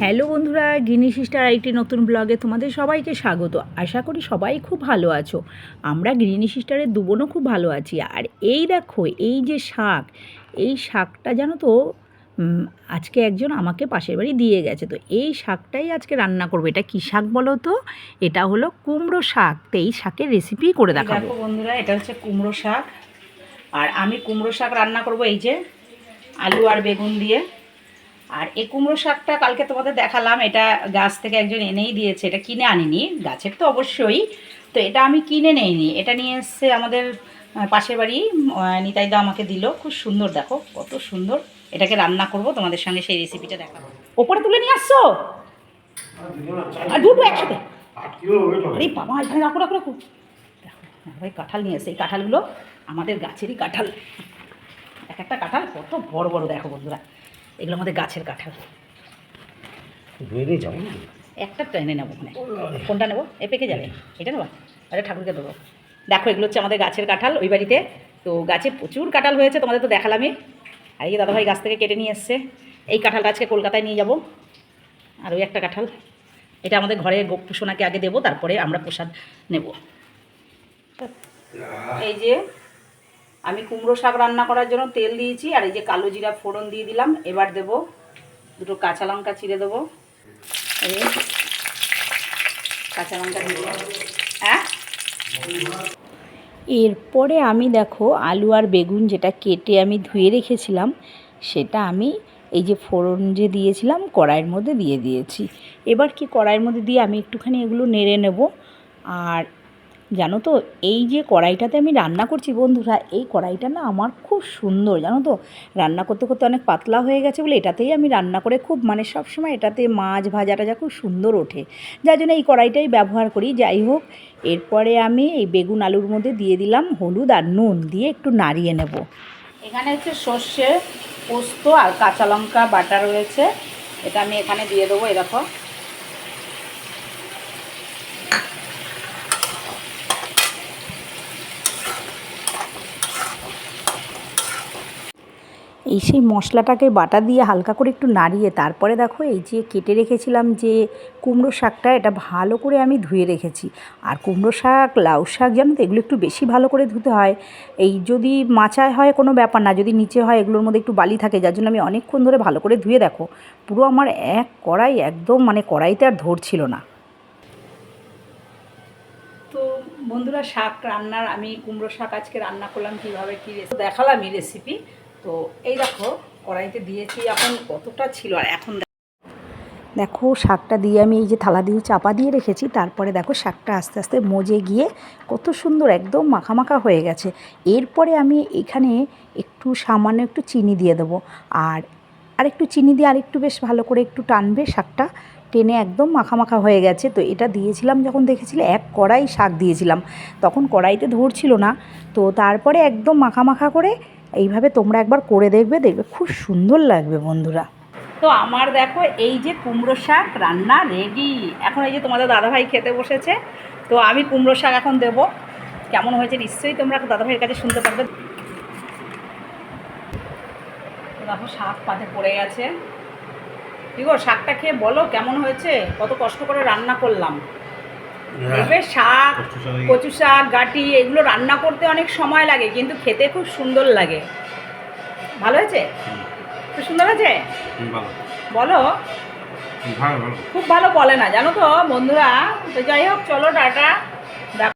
Hello বন্ধুরা গিনি sister একটি নতুন ব্লগে তোমাদের সবাইকে স্বাগত। আশা করি সবাই খুব ভালো আছো। আমরা গৃহিণী সিস্টারের দুবোনও খুব ভালো আছি। আর এই দেখো এই যে শাক এই শাকটা জানো তো আজকে একজন আমাকে পাশের বাড়ি দিয়ে গেছে। তো এই শাকটাই আজকে রান্না করব। এটা কী শাক বলো তো? এটা হলো কুমড়ো শাক। তো এই শাকের রেসিপি করে দেখাবো। দেখো বন্ধুরা এটা হচ্ছে কুমড়ো শাক। আর আমি কুমড়ো শাক রান্না করব এই যে আলু আর বেগুন দিয়ে। আর এই কুমড়ো শাকটা কালকে তোমাদের দেখালাম, এটা গাছ থেকে একজন এনেই দিয়েছে, এটা কিনে আনিনি, গাছের তো অবশ্যই, তো এটা আমি কিনে নেইনি, এটা নিয়ে এসছে আমাদের পাশের বাড়ি নিতাইদা আমাকে দিল, খুব সুন্দর, দেখো কত সুন্দর, এটাকে রান্না করব, তোমাদের সঙ্গে সেই রেসিপিটা দেখাবো। ওপরে তুলে নিয়ে আসছো? দুটো একসাথে? আরে বাবা, এখানে রাখো রাখো রাখো। ভাই কাঁঠাল নিয়ে এসে এই কাঁঠালগুলো আমাদের গাছেরই কাঁঠাল। এক একটা কাঁঠাল কত বড় বড়, দেখো বন্ধুরা। এগুলো আমাদের গাছের কাঁঠাল। একটা ট্রেনে নেব মানে। কোনটা নেব? এ পেকে যাবে। এটা নেব? আরে ঠাকুরকে দেবো। দেখো এগুলো হচ্ছে আমাদের গাছের কাঁঠাল ওই বাড়িতে। তো গাছে প্রচুর কাঁঠাল হয়েছে তোমাদের তো দেখালামই আর এই দাদাভাই গাছ থেকে কেটে নিয়ে এসছে। এই কাঁঠালটা আজকে কলকাতায় নিয়ে যাব। আর ওই একটা কাঁঠাল। এটা আমাদের ঘরে গোপ পোষণাকে আগে দেবো তারপরে আমরা প্রসাদ নেব। এই যে আমি কুমড়ো শাক রান্না করার জন্য তেল দিয়েছি, আর এই যে কালো জিরা ফোড়ন দিয়ে দিলাম। এবার দেবো দুটো কাঁচা লঙ্কা চিড়ে দেবো। কাঁচা লঙ্কা হ্যাঁ? এরপরে আমি দেখো আলু আর বেগুন যেটা কেটে আমি ধুয়ে রেখেছিলাম, সেটা আমি এই যে ফোড়ন যে দিয়েছিলাম, কড়াইয়ের মধ্যে দিয়ে দিয়েছি। এবার কি কড়াইয়ের মধ্যে দিয়ে আমি একটুখানি এগুলো নেড়ে নেব, আর জানো তো, এই যে কড়াইটাতে আমি রান্না করছি বন্ধুরা, এই কড়াইটা না আমার খুব সুন্দর, জানো তো। রান্না করতে করতে অনেক পাতলা হয়ে গেছে বলে এটাতেই আমি রান্না করে খুব মানে সবসময় এটাতে মাছ ভাজা টাজা খুব সুন্দর ওঠে। যার জন্য এই কড়াইটাই ব্যবহার করি। যাই হোক, এরপরে আমি এই বেগুন আলুর মধ্যে দিয়ে দিলাম হলুদ আর নুন দিয়ে একটু নাড়িয়ে নেব। এখানে হচ্ছে সর্ষে, পোস্ত আর কাঁচা লঙ্কা বাটা রয়েছে। এটা আমি এখানে দিয়ে দেবো এরকম এই সেই মশলাটাকে বাটা দিয়ে হালকা করে একটু নাড়িয়ে তারপরে দেখো এই যে কেটে রেখেছিলাম যে কুমড়ো শাকটা, এটা ভালো করে আমি ধুয়ে রেখেছি। আর কুমড়ো শাক, লাউ শাক জানো তো, এগুলো একটু বেশি ভালো করে ধুতে হয়। এই যদি মাচায় হয় কোনো ব্যাপার না, যদি নিচে হয় এগুলোর মধ্যে একটু বালি থাকে, যার জন্য আমি অনেকক্ষণ ধরে ভালো করে ধুয়ে দেখো, পুরো আমার এক কড়াই একদম মানে কড়াইতে আর ধরছিল না। তো বন্ধুরা, শাক রান্নার আমি কুমড়ো শাক আজকে রান্না করলাম কীভাবে, কী রেসিপি এই রেসিপি তো এই দেখো, কড়াইতে দিয়েছি এখন কতটা ছিল আর এখন দেখো শাকটা দিয়ে আমি এই যে থালা দিয়ে চাপা দিয়ে রেখেছি, তারপরে দেখো শাকটা আস্তে আস্তে মজে গিয়ে কত সুন্দর একদম মাখা মাখা হয়ে গেছে। এরপরে আমি এখানে একটু সামান্য একটু চিনি দিয়ে দেবো। আর আর একটু চিনি দিয়ে আরেকটু বেশ ভালো করে একটু টানবে শাকটা, টেনে একদম মাখা মাখা হয়ে গেছে। তো এটা দিয়েছিলাম যখন দেখেছিলে, এক কড়াই শাক দিয়েছিলাম। তখন কড়াইতে ধরছিল না। তো তারপরে একদম মাখা মাখা করে এইভাবে তোমরা একবার করে দেখবে দেখবে খুব সুন্দর লাগবে বন্ধুরা। তো আমার দেখো এই যে কুমড়ো শাক রান্না রেডি এখন এই যে তোমাদের দাদাভাই খেতে বসেছে, তো আমি কুমড়ো শাক এখন দেবো। কেমন হয়েছে নিশ্চয়ই তোমরা দাদাভাইয়ের কাছে শুনতে পারবে। দেখো শাক পাতে পড়ে গেছে। কি গো, শাকটা খেয়ে বলো কেমন হয়েছে? কত কষ্ট করে রান্না করলাম। দেখবে শাক কচু শাক গাটি এগুলো রান্না করতে অনেক সময় লাগে কিন্তু খেতে খুব সুন্দর লাগে। ভালো হয়েছে? খুব সুন্দর হয়েছে? বলো। খুব ভালো বলে না জানো তো বন্ধুরা? তো যাই হোক চলো টাটা। দেখ